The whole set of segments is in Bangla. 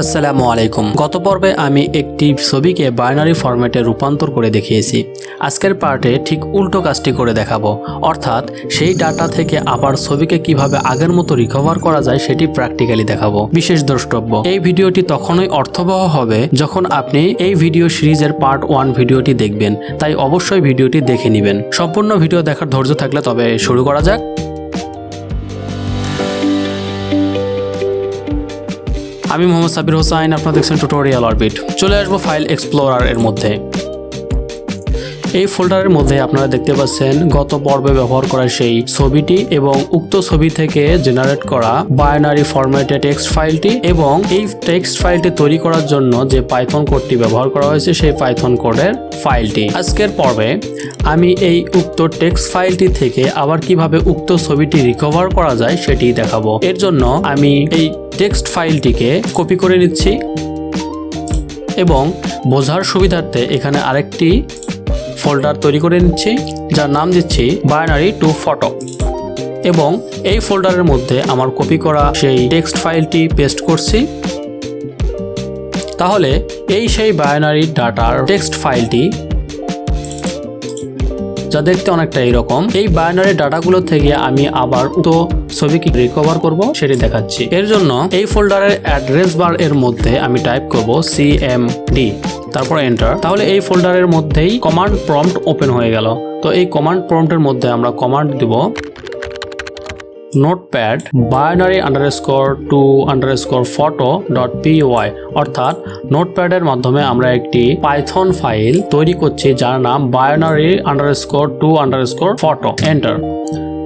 আসসালামু আলাইকুম। গত পর্বে আমি একটি ছবিকে বাইনারি ফরম্যাটে রূপান্তর করে দেখিয়েছি। আজকের পার্টে ঠিক উল্টো কাজটি করে দেখাবো। অর্থাৎ সেই ডাটা থেকে আবার ছবিকে কীভাবে আগের মতো রিকভার করা যায় সেটি প্র্যাকটিক্যালি দেখাবো। বিশেষ দ্রষ্টব্য, এই ভিডিওটি তখনই অর্থবহ হবে যখন আপনি এই ভিডিও সিরিজের পার্ট ওয়ান ভিডিওটি দেখবেন। তাই অবশ্যই ভিডিওটি দেখে নেবেন। সম্পূর্ণ ভিডিও দেখার ধৈর্য থাকলে তবে শুরু করা যাক। আমি মোহাম্মদ সাবির হোসাইন আপনার দেখছেন টিউটোরিয়াল অরবিট চলে আসব ফাইল এক্সপ্লোরার এর মধ্যে। এই ফোল্ডারের মধ্যে আপনারা দেখতে পাচ্ছেন গত পর্বে ব্যবহার করা সেই ছবিটি এবং উক্ত ছবি থেকে জেনারেট করা বায়নারি ফরম্যাটে টেক্সট ফাইলটি এবং এই টেক্সট ফাইলটি তৈরি করার জন্য যে পাইথন কোডটি ব্যবহার করা হয়েছে সেই পাইথন কোডের ফাইলটি আজকের পর্বে আমি এই উক্ত টেক্সট ফাইলটি থেকে আবার কীভাবে উক্ত ছবিটি রিকভার করা যায় সেটি দেখাবো। এর জন্য আমি এই টেক্সট ফাইলটিকে কপি করে নিচ্ছি এবং বোঝার সুবিধার্থে এখানে আরেকটি ফোল্ডার তৈরি করে নিচ্ছি, যার নাম দিচ্ছি বাইনারি টু ফটো এবং এই ফোল্ডারের মধ্যে আমার কপি করা সেই টেক্সট ফাইলটি পেস্ট করছি। তাহলে এই সেই বাইনারি ডাটার টেক্সট ফাইলটি যা দেখতে অনেকটা এইরকম, এই বাইনারি ডাটাগুলো থেকে আমি আবার তো ছবিকে রিকভার করব সেটি দেখাচ্ছি। এর জন্য এই ফোল্ডারের অ্যাড্রেস বার এর মধ্যে আমি টাইপ করব সিএমডি তারপর এন্টার তাহলে এই ফোল্ডারের মধ্যেই কমান্ড প্রম্পট ওপেন হয়ে গেল। তো এই কমান্ড প্রম্পটের মধ্যে আমরা কমান্ড দিব notepad binary underscore two underscore photo dot PY অর্থাৎ নোটপ্যাডের মাধ্যমে আমরা একটি পাইথন ফাইল তৈরি করছি যার নাম binary underscore two underscore photo enter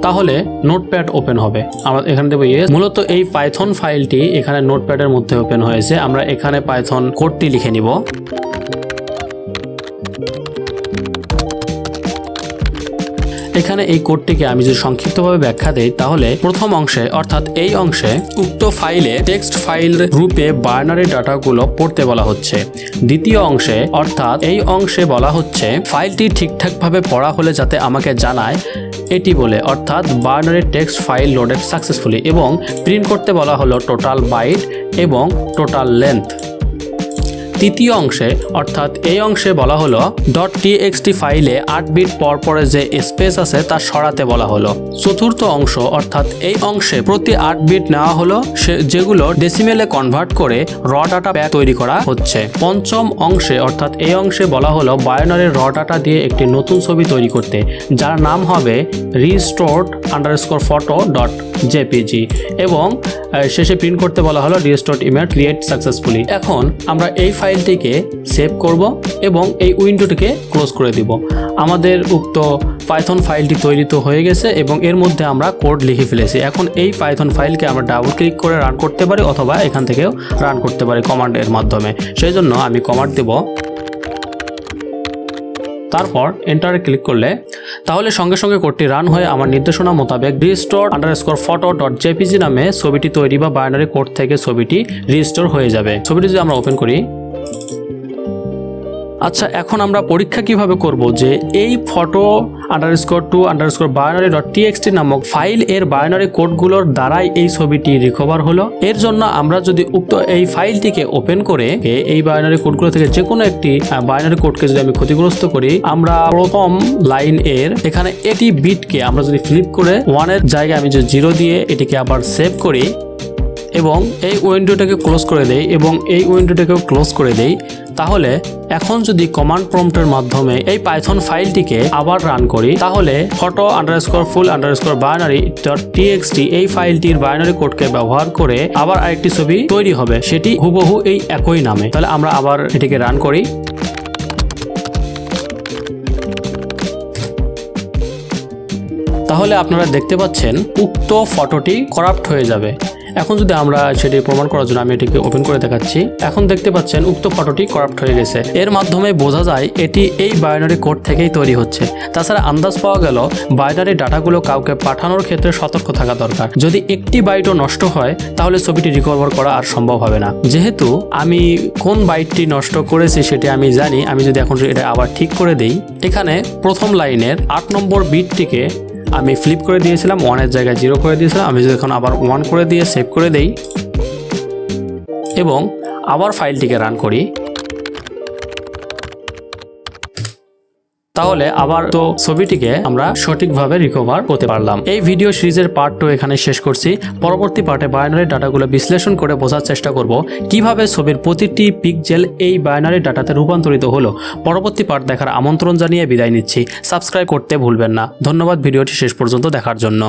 তাহলে নোটপ্যাড ওপেন হবে। আমরা এখানে দেবো ইয়ে মূলত এই পাইথন ফাইলটি এখানে নোটপ্যাডের মধ্যে ওপেন হয়েছে। আমরা এখানে পাইথন কোডটি লিখে নিব। এখানে এই কোডটিকে আমি যদি সংক্ষিপ্তভাবে ব্যাখ্যা দেই, তাহলে প্রথম অংশে, অর্থাৎ এই অংশে উক্ত ফাইলে টেক্সট ফাইল রূপে বাইনারি ডাটাগুলো পড়তে বলা হচ্ছে। দ্বিতীয় অংশে, অর্থাৎ এই অংশে বলা হচ্ছে, ফাইলটি ঠিকঠাকভাবে পড়া হলে যাতে আমাকে জানায় এটি বলে। অর্থাৎ binary text file loaded successfully এবং প্রিন্ট করতে বলা হলো টোটাল বাইট এবং টোটাল লেন্থ। তৃতীয় অংশে, অর্থাৎ এই অংশে বলা হলো ডট টিএক্সটি ফাইলে আট বিট পর পরে যে স্পেস আছে তা সরাতে বলা হলো। চতুর্থ অংশ, অর্থাৎ এই অংশে প্রতি আট বিট নেওয়া হলো যেগুলো ডেসিমেলে কনভার্ট করে র ডাটা প্যাক তৈরি করা হচ্ছে। পঞ্চম অংশে, অর্থাৎ এই অংশে বলা হলো বায়োনারের র ডাটা দিয়ে একটি নতুন ছবি তৈরি করতে, যার নাম হবে restored underscore photo dot JPG এবং শেষে প্রিন্ট করতে বলা হলো রিস্টোর্ড ইমেজ ক্রিয়েট সাকসেসফুলি এখন আমরা এই ফাইলটিকে সেভ করব এবং এই উইন্ডোটিকে ক্লোজ করে দিব। আমাদের উক্ত পাইথন ফাইলটি তৈরি তো হয়ে গেছে এবং এর মধ্যে আমরা কোড লিখে ফেলেছি। এখন এই পাইথন ফাইলকে আমরা ডাবল ক্লিক করে রান করতে পারি অথবা এখান থেকেও রান করতে পারি কমান্ডের মাধ্যমে। সেই জন্য আমি কমান্ড দেব তারপর এন্টারে ক্লিক করলে, তাহলে সঙ্গে সঙ্গে কোডটি রান হয়ে আমার নির্দেশনা মোতাবেক restore underscore photo dot JPG নামে ছবিটি তৈরি বা বাইনারি কোড থেকে ছবিটি রিস্টোর হয়ে যাবে। ছবিটি যদি আমরা ওপেন করি আচ্ছা এখন আমরা পরীক্ষা কীভাবে করব যে এই photo underscore two under underscore binary dot TXT নামক ফাইল এর বায়োনারি কোডগুলোর দ্বারাই এই ছবিটি রিকভার হলো। এর জন্য আমরা যদি উক্ত এই ফাইলটিকে ওপেন করে, এই বায়োনারি কোডগুলো থেকে যে কোনো একটি বায়োনারি কোডকে যদি আমি ক্ষতিগ্রস্ত করি, আমরা প্রথম লাইন এর এখানে এটি বিটকে আমরা যদি ফ্লিপ করে ওয়ানের জায়গায় আমি যদি জিরো দিয়ে এটিকে আবার সেভ করি এবং এই উইন্ডোটাকে ক্লোজ করে দেই এবং এই উইন্ডোটাকেও ক্লোজ করে দেই, তাহলে এখন যদি কমান্ড প্রম্পটের মাধ্যমে এই পাইথন ফাইলটিকে আবার রান করি, তাহলে photo underscore full underscore binary dot TXT এই ফাইলটির বাইনারি কোডকে ব্যবহার করে আবার আরেকটি ছবি তৈরি হবে, সেটি হুবহু এই একই নামে। তাহলে আমরা আবার এটিকে রান করি। তাহলে আপনারা দেখতে পাচ্ছেন, উক্ত ফটোটি করাপ্ট হয়ে যাবে। এখন যদি আমরা সেটি প্রমাণ করার জন্য আমি এটিকে ওপেন করে দেখাচ্ছি, এখন দেখতে পাচ্ছেন উক্ত ফটোটি করাপ্ট হয়ে গেছে। এর মাধ্যমে বোঝা যায় এটি এই বাইনারি কোড থেকেই তৈরি হচ্ছে। তাছাড়া আন্দাজ পাওয়া গেল বাইনারি ডাটাগুলো কাউকে পাঠানোর ক্ষেত্রে সতর্ক থাকা দরকার। যদি একটি বাইটও নষ্ট হয়, তাহলে ছবিটি রিকভার করা আর সম্ভব হবে না। যেহেতু আমি কোন বাইটটি নষ্ট করেছি সেটি আমি জানি, আমি যদি এখন এটা আবার ঠিক করে দেই, এখানে প্রথম লাইনের আট নম্বর বিটটিকে আমি ফ্লিপ করে দিয়েছিলাম ওয়ানের জায়গায় জিরো করে দিয়েছিলাম, আমি যদি এখন আবার ওয়ান করে দিয়ে সেভ করে দেই, এবং আবার ফাইলটিকে রান করি তাহলে আবার তো ছবিটিকে আমরা সঠিকভাবে রিকভার করতে পারলাম। এই ভিডিও সিরিজের পার্ট টু এখানে শেষ করছি। পরবর্তী পার্টে বায়নারি ডাটাগুলো বিশ্লেষণ করে বোঝার চেষ্টা করব কীভাবে ছবির প্রতিটি পিকজেল এই বায়নারি ডাটাতে রূপান্তরিত হলো। পরবর্তী পার্ট দেখার আমন্ত্রণ জানিয়ে বিদায় নিচ্ছি। সাবস্ক্রাইব করতে ভুলবেন না। ধন্যবাদ ভিডিওটি শেষ পর্যন্ত দেখার জন্য।